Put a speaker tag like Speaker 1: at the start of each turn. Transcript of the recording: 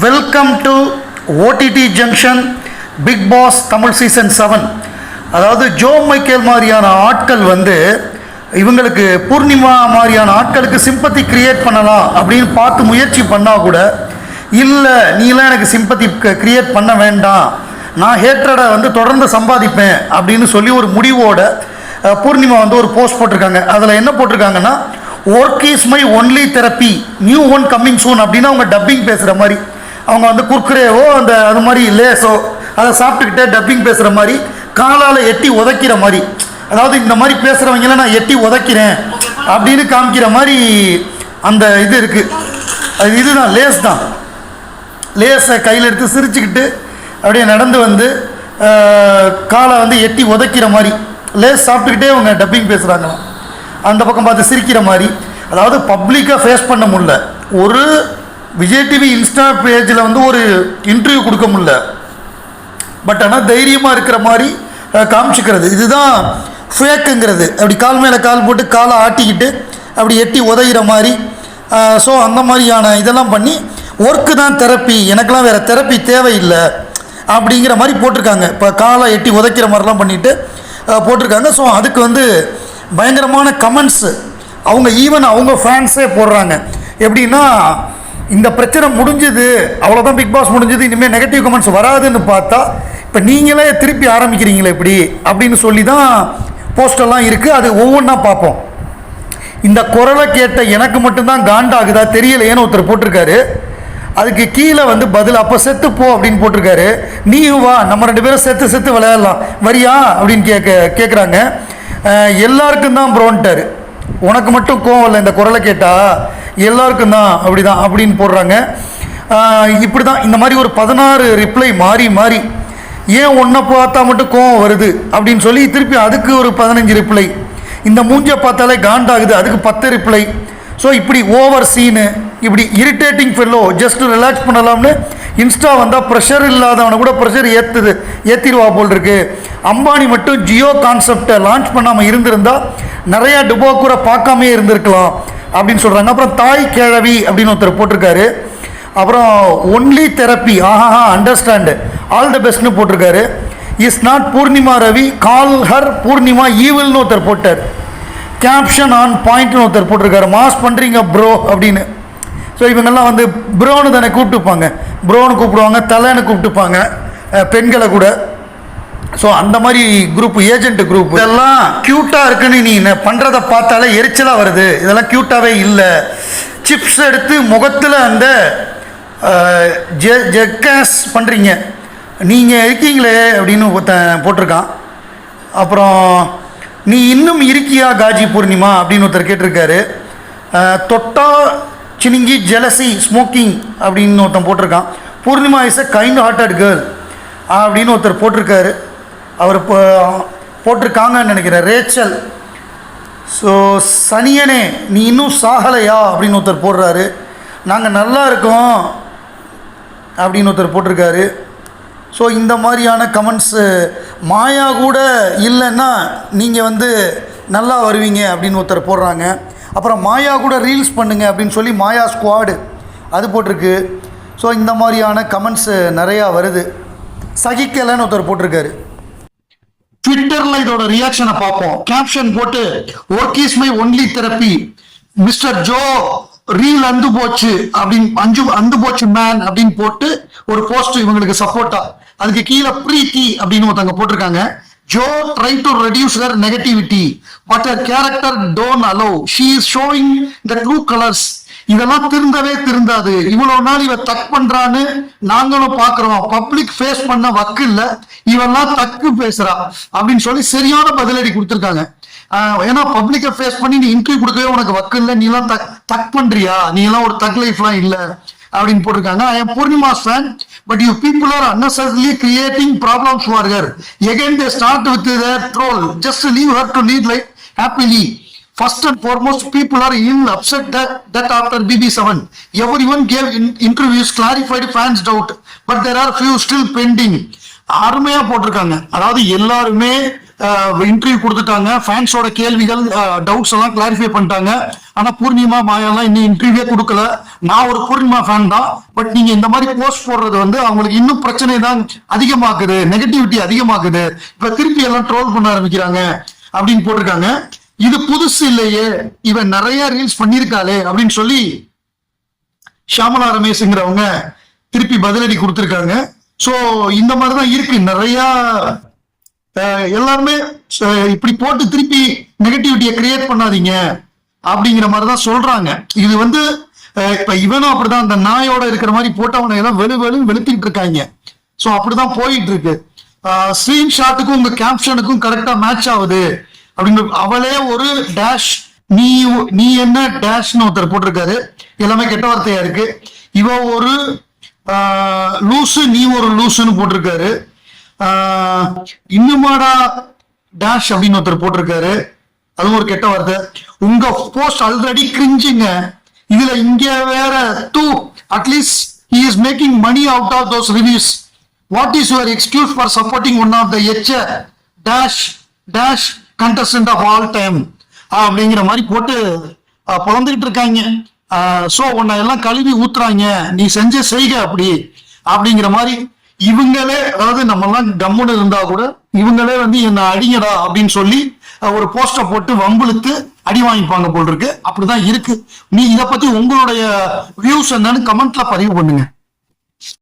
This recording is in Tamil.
Speaker 1: Welcome to OTT junction Bigg Boss Tamil season seven அதாவது ஜோ மைக்கேல் மாதிரியான ஆட்கள் வந்து இவங்களுக்கு பூர்ணிமா மாதிரியான ஆட்களுக்கு சிம்பத்தி கிரியேட் பண்ணலாம் அப்படின்னு பார்த்து முயற்சி பண்ணால் கூட இல்லை நீலாம் எனக்கு சிம்பத்தி கிரியேட் பண்ண வேண்டாம். நான் ஹேட்ரடை வந்து தொடர்ந்து சம்பாதிப்பேன். அப்படின்னு சொல்லி ஒரு முடிவோட பூர்ணிமா வந்து ஒரு போஸ்ட் போட்டிருக்காங்க. அதில் என்ன போட்டிருக்காங்கன்னா work is my only therapy new one coming soon அப்படின்னு அவங்க டப்பிங் பேசுகிற மாதிரி. அவங்க வந்து குர்குரேவோ அந்த அது மாதிரி லேஸோ அதை சாப்பிட்டுக்கிட்டே டப்பிங் பேசுகிற மாதிரி காலால் எட்டி உதைக்கிற மாதிரி. அதாவது இந்த மாதிரி பேசுகிறவங்கள நான் எட்டி உதைக்கிறேன் அப்படின்னு காமிக்கிற மாதிரி அந்த இது இருக்குது அது இதுதான் லேஸ் தான். லேஸை கையில் எடுத்து சிரிச்சுக்கிட்டு அப்படியே நடந்து வந்து காலை வந்து எட்டி உதைக்கிற மாதிரி. லேஸ் சாப்பிட்டுக்கிட்டே அவங்க டப்பிங் பேசுகிறாங்களாம் அந்த பக்கம் பார்த்து சிரிக்கிற மாதிரி. அதாவது பப்ளிக்காக ஃபேஸ் பண்ண முடில ஒரு விஜய் டிவி இன்ஸ்டா பேஜில் வந்து ஒரு இன்டர்வியூ கொடுக்க முடியல. பட் ஆனால் தைரியமாக இருக்கிற மாதிரி காமிச்சிக்கிறது. இதுதான் ஃபேக்குங்கிறது அப்படி கால் மேலே கால் போட்டு காலை ஆட்டிக்கிட்டு அப்படி எட்டி உதையிற மாதிரி ஸோ அந்த மாதிரியான இதெல்லாம் பண்ணி ஒர்க்கு தான் தெரப்பி எனக்கெல்லாம் வேறு தெரப்பி தேவையில்லை அப்படிங்கிற மாதிரி போட்டிருக்காங்க. இப்போ காலை எட்டி உதைக்கிற மாதிரிலாம் பண்ணிட்டு போட்டிருக்காங்க. ஸோ அதுக்கு வந்து பயங்கரமான கமெண்ட்ஸு அவங்க ஈவன் அவங்க ஃபேன்ஸே போடுறாங்க. எப்படின்னா இந்த பிரச்சனை முடிஞ்சது அவ்வளோதான் பிக் பாஸ் முடிஞ்சது இனிமேல் நெகட்டிவ் கமெண்ட்ஸ் வராதுன்னு பார்த்தா இப்போ நீங்களே திருப்பி ஆரம்பிக்கிறீங்களே இப்படி அப்படின்னு சொல்லி தான் போஸ்டெல்லாம் இருக்குது அது ஒவ்வொன்றா பார்ப்போம். இந்த குரலை கேட்ட எனக்கு மட்டும்தான் காண்டாகுதா தெரியலையேன்னு ஒருத்தர் போட்டிருக்காரு. அதுக்கு கீழே வந்து பதில் அப்போ செத்து போ அப்படின்னு போட்டிருக்காரு. நீயும் வா நம்ம ரெண்டு பேரும் செத்து செத்து விளையாடலாம். வரியா? அப்படின்னு கேட்க கேட்குறாங்க எல்லாருக்கும் தான் ப்ரோன்ட்டார் உனக்கு மட்டும் கோவம் இல்லை இந்த குரலை கேட்டால் எல்லாருக்கும் தான் அப்படி தான் அப்படின்னு போடுறாங்க. இப்படி தான் இந்த மாதிரி ஒரு பதினாறு ரிப்ளை மாறி மாறி ஏன் ஒன்றை பார்த்தா மட்டும் கோவம் வருது? அப்படின்னு சொல்லி திருப்பி அதுக்கு ஒரு பதினஞ்சு ரிப்ளை இந்த மூஞ்சை பார்த்தாலே காண்டாகுது அதுக்கு பத்து ரிப்ளை ஸோ இப்படி ஓவர் சீனு இப்படி இரிட்டேட்டிங் ஃபெல்லோ ஜஸ்ட் ரிலாக்ஸ் பண்ணலாம்னு இன்ஸ்டா வந்தால் ப்ரெஷர் இல்லாதவனை கூட ப்ரெஷர் ஏற்றுது ஏற்றிடுவா போல் இருக்கு அம்பானி மட்டும் ஜியோ கான்செப்டை லான்ச் பண்ணாமல் இருந்திருந்தால் நிறையா டுபோக்கூரை பார்க்காமே இருந்திருக்கலாம். அப்படின்னு சொல்கிறாங்க அப்புறம் தாய் கிழவி அப்படின்னு ஒருத்தர் போட்டிருக்காரு. அப்புறம் ஒன்லி தெரப்பி ஆஹா அண்டர்ஸ்டாண்டு ஆல் த பெஸ்ட்னு போட்டிருக்காரு. Is not Poornima Ravi call her Poornima ஈவில்னு ஒருத்தர் போட்டார். கேப்ஷன் ஆன் பாயிண்ட்னு ஒருத்தர் போட்டிருக்காரு. மாஸ் பண்ணுறீங்க ப்ரோ அப்படின்னு. ஸோ இவங்கெல்லாம் வந்து ப்ரோன்னு தானே கூப்பிட்டுப்பாங்க. ப்ரோன்னு கூப்பிடுவாங்க தலைன்னு கூப்பிட்டுப்பாங்க. பெண்களை கூட. ஸோ அந்த மாதிரி குரூப் ஏஜென்ட் குரூப் இதெல்லாம் க்யூட்டாக இருக்குன்னு நீ பண்ணுறதை பார்த்தாலே எரிச்சலாக வருது. இதெல்லாம் க்யூட்டாகவே இல்லை. சிப்ஸ் எடுத்து முகத்தில் அந்த ஜெ ஜெக்காஸ் பண்ணுறீங்க நீங்கள் இருக்கீங்களே அப்படின்னு ஒருத்தன் போட்டிருக்கான். அப்புறம் நீ இன்னும் இருக்கியா காஜி பூர்ணிமா அப்படின்னு ஒருத்தர் கேட்டிருக்காரு. தொட்டா சினிங்கி ஜெலசி ஸ்மோக்கிங் அப்படின்னு ஒருத்தன் போட்டிருக்கான். Poornima is a kind hearted girl அப்படின்னு ஒருத்தர் போட்டிருக்காரு. அவர் இப்போ போட்டிருக்காங்கன்னு நினைக்கிறேன். ரேச்சல். ஸோ சனியனே நீ இன்னும் சாகலையா? அப்படின்னு ஒருத்தர் போடுறாரு. நாங்கள் நல்லா இருக்கோம் அப்படின்னு ஒருத்தர் போட்டிருக்காரு. ஸோ இந்த மாதிரியான கமெண்ட்ஸு மாயா கூட இல்லைன்னா நீங்கள் வந்து நல்லா வருவீங்க அப்படின்னு ஒருத்தர் போடுறாங்க. அப்புறம் மாயா கூட ரீல்ஸ் பண்ணுங்கள் அப்படின்னு சொல்லி மாயா ஸ்குவாடு அது போட்டிருக்கு. ஸோ இந்த மாதிரியான கமெண்ட்ஸு நிறையா வருது. சகிக்கலைன்னு ஒருத்தர் போட்டிருக்காரு. ட்விட்டர்ல இதோட ரியாக்ஷனை பார்ப்போம். கேப்ஷன் போட்டு work is my only therapy mister Joe reel அந்து போச்சு அப்படின்னு அஞ்சு அந்து போச்சு மேன் அப்படின்னு போட்டு ஒரு போஸ்ட் இவங்களுக்கு சப்போர்ட்டா அதுக்கு கீழே பிரீத்தி அப்படின்னு ஒருத்தவங்க போட்டிருக்காங்க. Joe try to reduce her negativity but her character don't allow she is showing the true colours இதெல்லாம் திருந்தவே திருந்தாது. இவ்வளவு நாள் இவ தக் பண்றான்னு நாங்களும் பாக்குறோம் பப்ளிக் ஃபேஸ் பண்ண வக்கு இல்ல. இவெல்லாம் தக்கு பேசுறா. அப்படின்னு சொல்லி சரியான பதிலடி கொடுத்துருக்காங்க. ஏன்னா பப்ளிக்கை ஃபேஸ் பண்ணி நீ இன்டர்வியூ கொடுக்கவே உனக்கு வக்கு இல்லை. நீ எல்லாம் தக் தக் பண்றியா? நீ எல்லாம் ஒரு தக் லைஃப்லாம் இல்ல. அப்படின்னு போட்டிருக்காங்க. I am Poornima fan but you people are unnecessarily creating problems for her again they start with their troll just leave her to lead life happily First and foremost, people are ill upset that, that after BB7, everyone gave in, interviews, clarified fans' doubt, but there are few still pending. அருமையா போட்டிருக்காங்க. அதாவது எல்லாருமே
Speaker 2: இன்டர்வியூ கொடுத்துட்டாங்க. ஃபேன்ஸோட கேள்விகள் டவுட்ஸ் எல்லாம் கிளாரிஃபை பண்ணிட்டாங்க. ஆனா பூர்ணிமா மாயாலாம் இன்னும் இன்டர்வியூவே கொடுக்கல. நான் ஒரு பூர்ணிமா ஃபேன் தான். பட் நீங்க இந்த மாதிரி போஸ்ட் போடுறது வந்து அவங்களுக்கு இன்னும் பிரச்சனை தான் அதிகமாக்குது நெகட்டிவிட்டி அதிகமாக்குது இப்ப திருப்பி எல்லாம் ட்ரோல் பண்ண ஆரம்பிக்கிறாங்க. அப்படின்னு போட்டிருக்காங்க. இது புதுசு இல்லையே இவன் நிறைய ரீல்ஸ் பண்ணியிருக்காளே அப்படின்னு சொல்லி ஷாமலா ரமேஷ்ங்கிறவங்க திருப்பி பதிலடி கொடுத்துருக்காங்க. ஸோ இந்த மாதிரி தான் இருக்கு. நிறையா எல்லாருமே இப்படி போட்டு திருப்பி நெகட்டிவிட்டியை கிரியேட் பண்ணாதீங்க அப்படிங்கிற மாதிரி தான் சொல்றாங்க. இது வந்து இப்ப இவனும் அப்படிதான் அந்த நாயோட இருக்கிற மாதிரி போட்டவனை எல்லாம் வெளு வெளு வெளுத்திட்டு இருக்காங்க. ஸோ அப்படிதான் போயிட்டு இருக்கு. ஸ்கிரீன்ஷாட்டுக்கும் உங்க கேப்ஷனுக்கும் கரெக்டா மேட்ச் ஆகுது. அப்படின்னு அவளே ஒரு டேஷ் நீ நீ என்ன டேஷ்னு ஒருத்தர் போட்டிருக்காரு. எல்லாமே கெட்ட வார்த்தையா இருக்கு. இவ ஒரு லூசு நீ ஒரு லூசுன்னு போட்டிருக்காரு. இன்னுமாடா டேஷ் அப்படின்னு ஒருத்தர் போட்டிருக்காரு. அதுவும் ஒரு கெட்ட வார்த்தை. உங்க போஸ்ட் ஆல்ரெடி கிரிஞ்சுங்க இதுல இங்க வேற too at least he is making money out of those reviews what is your excuse for supporting one of the எச்ச dash dash contestant of all time அப்படிங்கிற மாதிரி போட்டு பிறந்துகிட்டு இருக்காங்க. ஸோ உன்னை எல்லாம் கழுவி ஊத்துறாங்க. நீ செஞ்ச செய்க அப்படி அப்படிங்கிற மாதிரி இவங்களே அதாவது நம்ம எல்லாம் கம்முன்னு இருந்தா கூட இவங்களே வந்து என்ன அடிங்கடா அப்படின்னு சொல்லி ஒரு போஸ்டர் போட்டு வம்பிழுத்து அடி வாங்கிப்பாங்க போல் இருக்கு. அப்படிதான் இருக்கு. நீ இதை பத்தி உங்களுடைய வியூஸ் என்னன்னு கமெண்ட்ல பதிவு பண்ணுங்க.